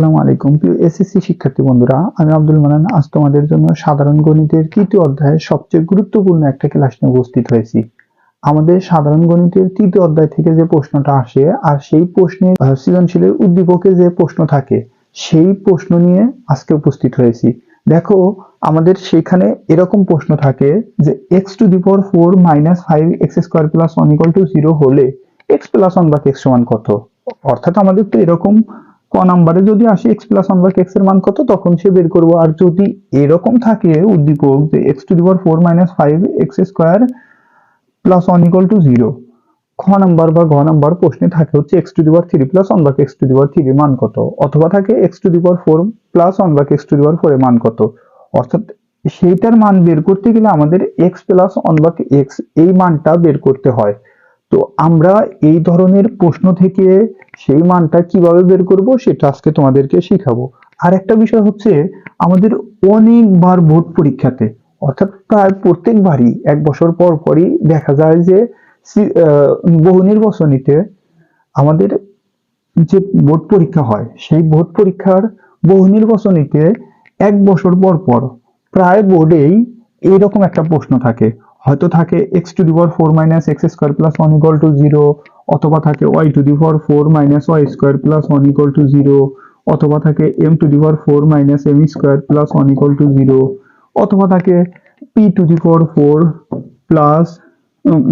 আসসালামু আলাইকুম। প্রিয় এসএসসি শিক্ষার্থী বন্ধুরা, আমি আব্দুল মানান আজ তোমাদের জন্য সাধারণ গণিতের তৃতীয় অধ্যায়ের সবচেয়ে গুরুত্বপূর্ণ একটা ক্লাস নিয়ে উপস্থিত হয়েছি। আমাদের সাধারণ গণিতের তৃতীয় অধ্যায় থেকে যে প্রশ্নটা আসে, আর সেই প্রশ্নের সৃজনশীলের উদ্দীপকে যে প্রশ্ন থাকে, সেই প্রশ্ন নিয়ে আজকে উপস্থিত হয়েছি। দেখো, আমাদের সেখানে এরকম প্রশ্ন থাকে যে x to the power four minus five x square plus one equal to zero হলে x plus one by x সমান কত? অর্থাৎ আমাদের তো এরকম ক নাম্বারে যদি আসে এক্স প্লাস ওয়ান এক্সের মান কত, তখন সে বের করব। আর যদি এরকম থাকে, উদ্দীপক যে x to the power four minus five x square plus one equal to zero খ নাম্বার বা ঘ নাম্বার প্রশ্নে থাকে হচ্ছে x to the power three plus one by x to the power three মান কত, অথবা থাকে x to the power four plus one by x to the power four এর মান কত। অর্থাৎ সেইটার মান বের করতে গেলে আমাদের x plus one by x এই মানটা বের করতে হয়। তো আমরা এই ধরনের প্রশ্ন থেকে সেই মানটা কীভাবে বের করব সেটা আজকে তোমাদেরকে শেখাবো। আর একটা বিষয় হচ্ছে আমাদের অনেকবার ভোট পরীক্ষাতে, অর্থাৎ প্রায় প্রত্যেকবারই এক বছর পর পরই দেখা যায় যে বহু নির্বাচনীতে আমাদের যে বোর্ড পরীক্ষা হয়, সেই বোর্ড পরীক্ষার বহু নির্বাচনীতে এক বছর পর পর প্রায় বোর্ডেই এইরকম একটা প্রশ্ন থাকে। হয়তো থাকে x to the power four minus x square plus one equal to zero অথবা থাকে y to the power four minus y square plus one equal to zero অথবা থাকে m to the power four minus m square plus one equal to zero অথবা থাকে p to the power four plus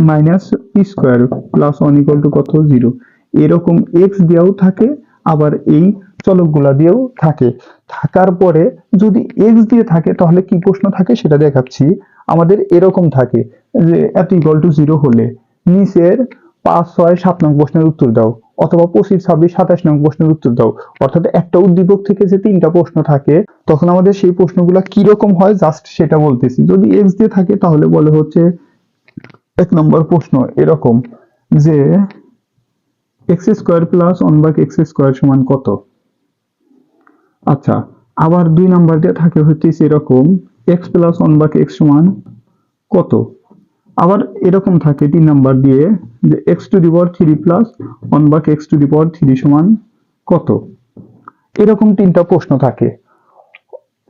minus p square plus one equal to কত? Zero এরকম x দিয়েও থাকে, আবার এই চলকগুলা দিয়েও থাকে। থাকার পরে যদি এক্স দিয়ে থাকে, তাহলে কি প্রশ্ন থাকে? সেটা দেখাচ্ছি। আমাদের এরকম থাকে যে এত ইকুয়াল টু জিরো হলে নিচের পাঁচ, ছয়, সাত নং প্রশ্নের উত্তর দাও অথবা পঁচিশ, ছাব্বিশ, সাতাশ নং প্রশ্নের উত্তর দাও। অর্থাৎ একটা উদ্দীপক থেকে যে তিনটা প্রশ্ন থাকে, তখন আমাদের সেই প্রশ্নগুলো কীরকম হয় জাস্ট সেটা বলতেছি। যদি এক্স দিয়ে থাকে, তাহলে বলে হচ্ছে এক নম্বর প্রশ্ন এরকম যে x square plus one by x square সমান কত? আচ্ছা আবার দুই নাম্বার দিয়ে থাকে হচ্ছে এরকম x plus one by x সমান কত? আবার এরকম থাকে তিন নাম্বার দিয়ে, যে x to the power three plus one by x to the power three সমান কত? এরকম তিনটা প্রশ্ন থাকে।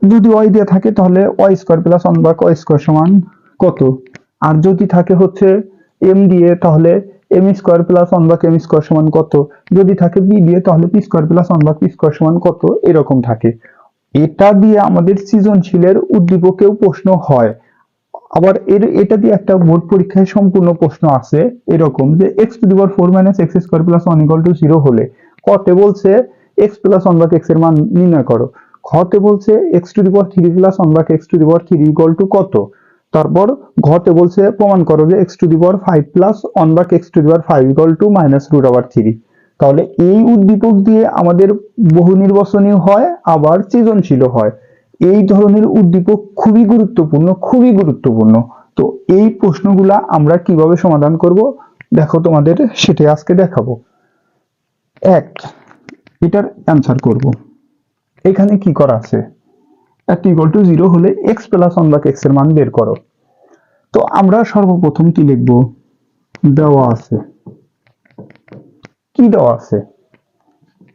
যদি ওয়াই দিয়ে থাকে তাহলে y square plus one by y square সমান কত? আর যদি থাকে হচ্ছে এম দিয়ে তাহলে m square plus one by m square সমান কত? যদি থাকে বি দিয়ে, তাহলে p square plus by p square সমান কত? এরকম থাকে। এটা দিয়ে আমাদের সৃজনশীলের উদ্দীপকেও প্রশ্ন হয়। আবার এর, এটা দিয়ে একটা বোর্ড পরীক্ষায় সম্পূর্ণ প্রশ্ন আছে, এরকম যে x to the power four minus x square plus one equal to zero হলে কতে বলছে এক্স প্লাস ওয়ান এক্সের মান নির্ণয় করো। খতে বলছে x to the power three plus one by x to the power three equal to কত? তারপর ঘতে বলছে, প্রমাণ করো যে x to the power five plus one by x to the power five equal to minus root আবার three তাহলে এই উদ্দীপক দিয়ে আমাদের বহু নির্বাচনী হয়, আবার সৃজনশীল হয়। এই ধরনের উদ্দীপক খুবই গুরুত্বপূর্ণ খুবই গুরুত্বপূর্ণ। তো এই প্রশ্নগুলা আমরা কীভাবে সমাধান করব? দেখো তোমাদের সেটাই আজকে দেখাবো। এক, এটার অ্যান্সার করব। এখানে কি করা আছে? এত ইকুয়াল টু জিরো হলে এক্স প্লাস ওয়ান বা এক্সের মান বের করো। তো আমরা সর্বপ্রথম কি লিখব? দেওয়া আছে। কি দেওয়া আছে?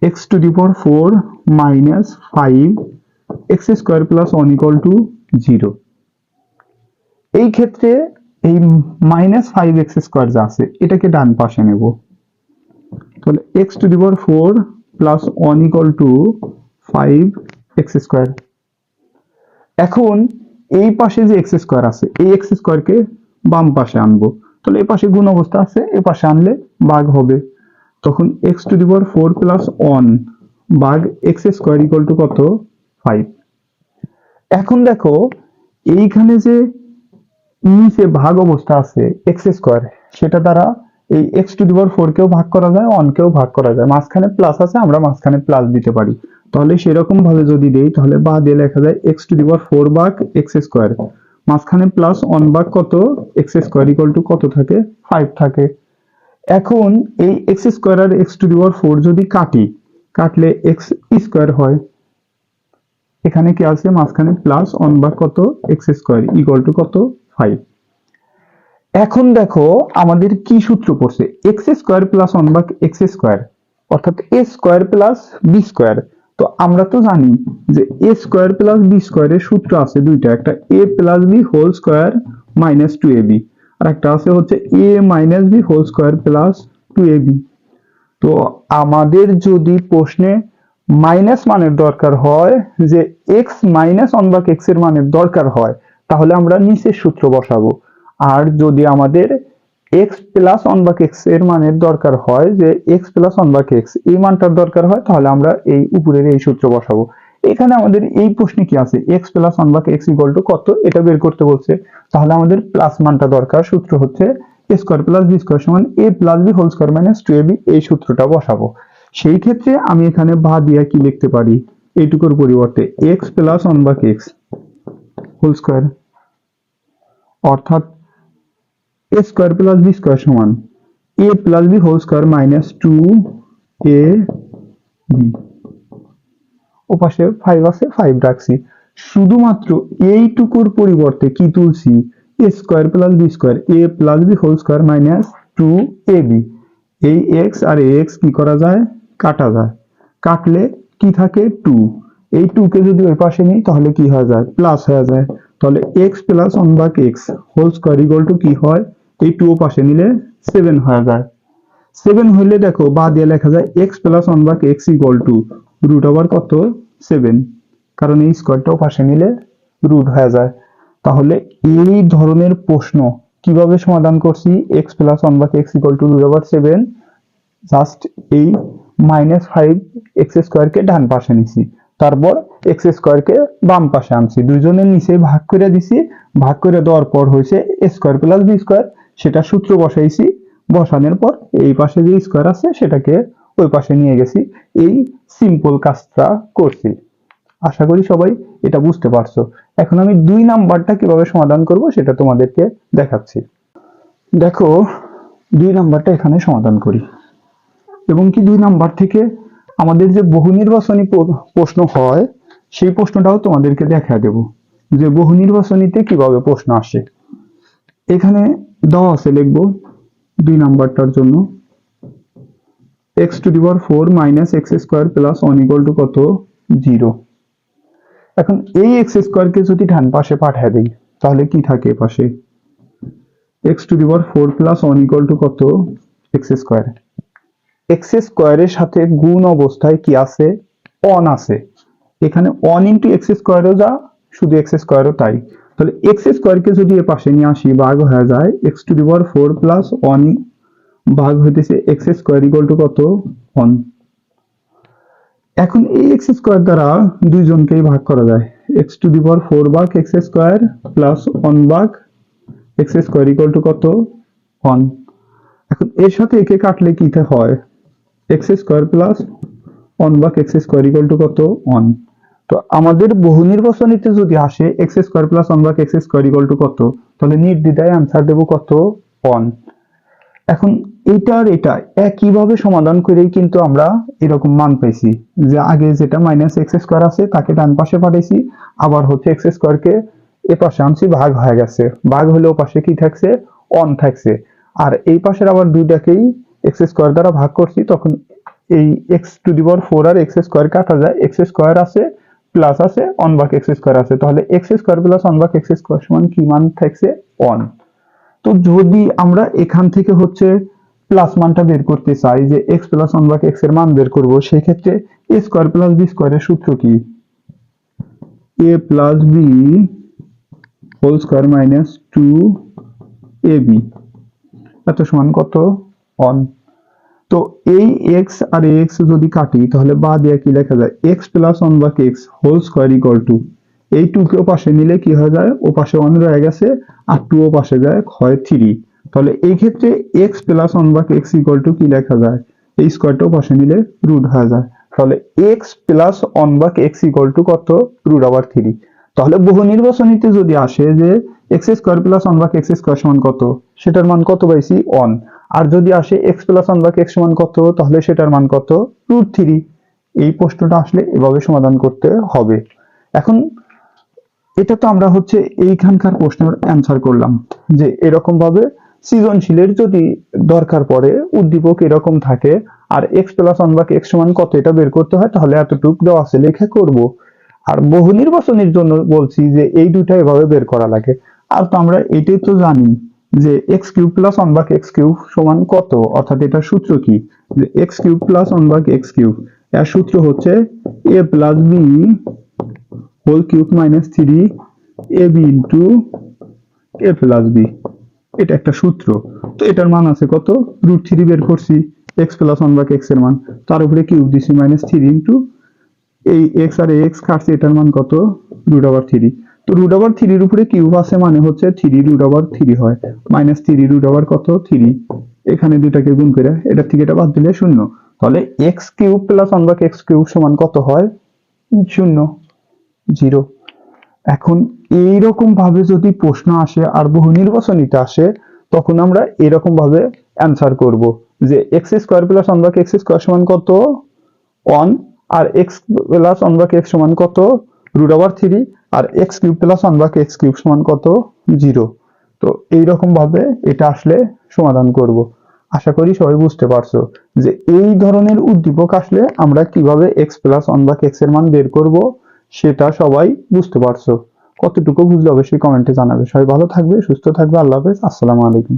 X to the power four minus five x square plus one equal to zero এই ক্ষেত্রে এই মাইনাস ফাইভ এক্স স্কোয়ার যা আছে, এটাকে ডান পাশে নেব। তাহলে x to the power four plus one equal to five x square এখন এই পাশে যে এক্স স্কোয়ার আছে, এই এক্স স্কোয়ারকে বাম পাশে আনব। তাহলে এই পাশে গুণ অবস্থা আছে, এই পাশে আনলে বাঘ হবে। তখন x to the power four plus one বাঘ এক্স স্কোয়ার ইকুয়াল টু কত? ফাইভ এখন দেখো, এইখানে যে নিচে ভাগ অবস্থা আছে এক্স স্কোয়ার সেটা দ্বারা এই x to the power four কেও ভাগ করা যায় ওয়ান কেও ভাগ করা যায়। মাঝখানে প্লাস আছে, আমরা মাঝখানে প্লাস দিতে পারি। তাহলে সেরকম ভাবে যদি দেই, তাহলে বা দিয়ে লেখা যায় x to the power four ভাগ এক্স স্কোয়ার মাঝখানে প্লাস ওয়ান ভাগ কত? এক্স স্কোয়ার ইকুয়াল টু কত থাকে? ফাইভ থাকে। এখন এই x square R x to the power four যদি কাটি, কাটলে এক্স স্কোয়ার হয়। এখানে কি আছে? মাঝখানে প্লাস ওয়ান বা কত? এক্স স্কোয়ার ইকুয়াল টু কত? ফাইভ এখন দেখো আমাদের কি সূত্র পড়ছে? X square plus one by x square অর্থাৎ a square plus b square তো আমরা তো জানি যে এ স্কোয়ার প্লাস বি স্কোয়ারের সূত্র আছে দুইটা, একটা a plus b whole square minus two a b আর একটা আছে হচ্ছে a minus b whole square plus two a b তো আমাদের যদি প্রশ্নে মাইনাস মানের দরকার হয়, যে এক্স মাইনাস ওয়ান বাক এক্সের মানের দরকার হয়, তাহলে আমরা নিচের সূত্র বসাবো। আর যদি আমাদের এক্স প্লাস ওয়ান বাক এক্সের মানের দরকার হয় যে x plus one by x এই মানটার দরকার হয়, তাহলে আমরা এই উপরের এই সূত্র বসাবো। এখানে আমাদের এই প্রশ্নে কি আছে? X plus one by x equal to কত? এটা বের করতে বলছে। তাহলে আমাদের প্লাস মানটা দরকার। সূত্র হচ্ছে a square plus b square সমান a plus b whole square minus two a b এই সূত্রটা বসাবো। সেই ক্ষেত্রে আমি এখানে বা দিয়া কি লিখতে পারি? এইটুকুর পরিবর্তে x plus one by x whole square অর্থাৎ a square plus b square সমান a plus b whole square minus two a b ও পাশে ফাইভ আছে ফাইভ রাখছি। শুধুমাত্র এইটুকুর পরিবর্তে কি তুলছি? A square plus b square a plus b whole square minus two a b এই এক্স আর এক্স কি করা যায়? কাটা যায়। কাটলে কি থাকে? টু এই টু কে যদি ওই পাশে নিই, তাহলে কি হয়ে যায়? প্লাস হয়ে যায়। তাহলে x plus one by x whole square equal to কি হয়? এই টু পাশে নিলে সেভেন হয়ে যায়। সেভেন হইলে দেখো, বা দিয়ে লেখা যায় x plus one by x equal to root over কত? সেভেন কারণ এই স্কোয়ারটাও পাশে নিলে রুট হয়ে যায়। তাহলে এই ধরনের প্রশ্ন কীভাবে সমাধান করছি? X plus one by x equal to root over seven just এই মাইনাস ফাইভ এক্স স্কোয়ারকে ডান পাশে নিছি। তারপর এক্স স্কোয়ারকে বাম পাশে আনছি। দুইজনের নিচে ভাগ করে দিছি। ভাগ করে দেওয়ার পর হয়েছে স্কোয়ার প্লাস বি স্কোয়ার সেটা সূত্র বসাইছি, বসানোর পর এই পাশে যে স্কোয়ার আছে সেটাকে ওই পাশে নিয়ে গেছি। এই সিম্পল কাজটা করছি। আশা করি সবাই এটা বুঝতে পারছ। এখন আমি দুই নাম্বারটা কীভাবে সমাধান করব সেটা তোমাদেরকে দেখাচ্ছি। দেখো, দুই নাম্বারটা এখানে সমাধান করি। এবং কি দুই নাম্বার থেকে আমাদের যে বহু নির্বাচনী প্রশ্ন হয়, সেই প্রশ্নটাও তোমাদেরকে দেখা দেব। যে বহু নির্বাচনীতে কীভাবে প্রশ্ন আসে। এখানে দেওয়া আছে লিখব দুই নাম্বারটার জন্য। X to the power four minus x square plus equal to কত? জিরো এখন এই এক্স স্কোয়ারকে যদি ডান পাশে পাঠিয়ে দিই, তাহলে কি থাকে পাশে? X to the power four plus equal to কত? এক্স স্কোয়ার এক্স স্কোয়ারের সাথে গুণ অবস্থায় কি আছে? অন আছে। এখানে অন ইন্টু এক্স স্কোয়ারও যা, শুধু এক্স স্কোয়ারও তাই। তাহলে এক্স স্কোয়ারকে যদি এ পাশে নিয়ে আসি, ভাগ হয়ে যায় x to the power four plus one ভাগ হইতেছে এক্স স্কোয়ার ইকুয়াল টু কত? ওয়ান এখন এই এক্স স্কোয়ার দ্বারা দুইজনকেই ভাগ করা যায়। X to the power four ভাগ এক্স স্কোয়ার প্লাস ওয়ান ভাগ এক্স স্কোয়ার ইকুয়াল টু কত? ওয়ান এখন এর সাথে একে কাটলে কি তে হয়? এক্স স্কোয়ার প্লাস ওয়ান ভাগ এক্স স্কোয়ার ইকুয়াল টু কত? ওয়ান তো আমাদের বহু নির্বাচনীতে যদি আসে এক্স স্কোয়ার প্লাস ওয়ান ভাগ এক্স স্কোয়ার ইকুয়াল টু কত? তাহলে নির্দ্বিধায় আনসার দেবো কত? ওয়ান এখন এটা আর এটা একইভাবে সমাধান করেই কিন্তু আমরা এরকম মান পাইছি, যে আগে যেটা মাইনাস এক্স স্কোয়ার আছে, তাকে ডান পাশে পাঠাইছি, আবার হচ্ছে এক্স স্কোয়ারকে এ পাশে আনছি, ভাগ হয়ে গেছে। ভাগ হলে ও পাশে কি থাকছে? অন থাকছে। আর এই পাশের আবার দুইটাকেই এক্স স্কোয়ার দ্বারা ভাগ করছি, তখন এই x to the power four R x square কাটা যায়। এক্স স্কোয়ার আছে প্লাস আছে অন এক্স স্কোয়ার আছে, তাহলে x square plus one x square সমান কি মান থাকছে? অন তো যদি আমরা এখান থেকে হচ্ছে প্লাস মানটা বের করতে চাই, যে এক্স প্লাস বাই এক্সের মান বের করব সেই ক্ষেত্রে এ স্কোয়ার প্লাস বি স্কোয়ারের সূত্র কি? A plus b whole square minus two a b এত সমান কত? অন তো এই এক্স আর এক্স যদি কাটি, তাহলে বা দিয়ে কি লেখা যায়? X plus one by x whole square equal to এই পাশে নিলে কি হয়ে যায়? ও পাশে ওয়ান রয়ে গেছে, আর টু ও পাশে যায়, হয় থ্রি তাহলে এই ক্ষেত্রে x plus one by x equal to কি লেখা যায়? এই পাশে নিলে রুট হয়ে যায়। তাহলে x plus one by x to কত? রুট আবার থ্রি তাহলে বহু নির্বাচনীতে যদি আসে যে x square plus one by x square সমান কত? সেটার মান কত পাইছি? অন আর যদি আসে x plus one by x সমান কত, তাহলে সেটার মান কত? রুট থ্রি এই প্রশ্নটা আসলে এভাবে সমাধান করতে হবে। এখন, এটা তো আমরা হচ্ছে এইখানকার প্রশ্নের অ্যান্সার করলাম, যে এরকম ভাবে সৃজনশীলের যদি দরকার পড়ে, উদ্দীপক এরকম থাকে, আর x plus one by x সমান কত এটা বের করতে হয়, তাহলে এতটুক দেওয়া আছে লেখা করব। আর বহু নির্বাচনের জন্য বলছি যে এই দুটা এভাবে বের করা লাগে। আর তো আমরা এটাই তো জানি। যে x cube plus one by x cube সমান কত? অর্থাৎ এটার সূত্র কি? যে x cube plus one by x cube. এর সূত্র হচ্ছে a plus b whole cube minus three a b into a plus b এটা একটা সূত্র। তো এটার মান আছে কত? রুট থ্রি বের করছি এক্স প্লাস ওয়ান বাক এক্সের মান। তার উপরে কিউব দিছি মাইনাস থ্রি ইন্টু এই এক্স আর এক্স কাটছে, এটার মান কত? রুট ওভার থ্রি তো রুট ওভার থ্রির উপরে কিউব আছে মানে হচ্ছে থ্রি রুট ওভার থ্রি হয়। মাইনাস থ্রি রুট ওভার কত? থ্রি এখানে দুটাকে গুণ করে এটা থেকে এটা বাদ দিলে শূন্য। তাহলে x cube plus one x cube সমান কত হয়? শূন্য জিরো এখন এইরকম ভাবে যদি প্রশ্ন আসে আর বহু নির্বাচনীতে আসে, তখন আমরা এরকম ভাবে অ্যান্সার করব যে x square plus one x square সমান কত? ওয়ান আর এক্স প্লাস ওয়ান এক্স সমান কত? Root over three R x cube plus one by x cube সমান কত? জিরো তো এইরকম ভাবে এটা আসলে সমাধান করব। আশা করি সবাই বুঝতে পারছ যে এই ধরনের উদ্দীপক আসলে আমরা কীভাবে এক্স প্লাস ওয়ান বা এক্সের মান বের করব, সেটা সবাই বুঝতে পারছ। কতটুকু বুঝলে অবশ্যই কমেন্টে জানাবে। সবাই ভালো থাকবে, সুস্থ থাকবে। আল্লাহ হাফেজ। আসসালামু আলাইকুম।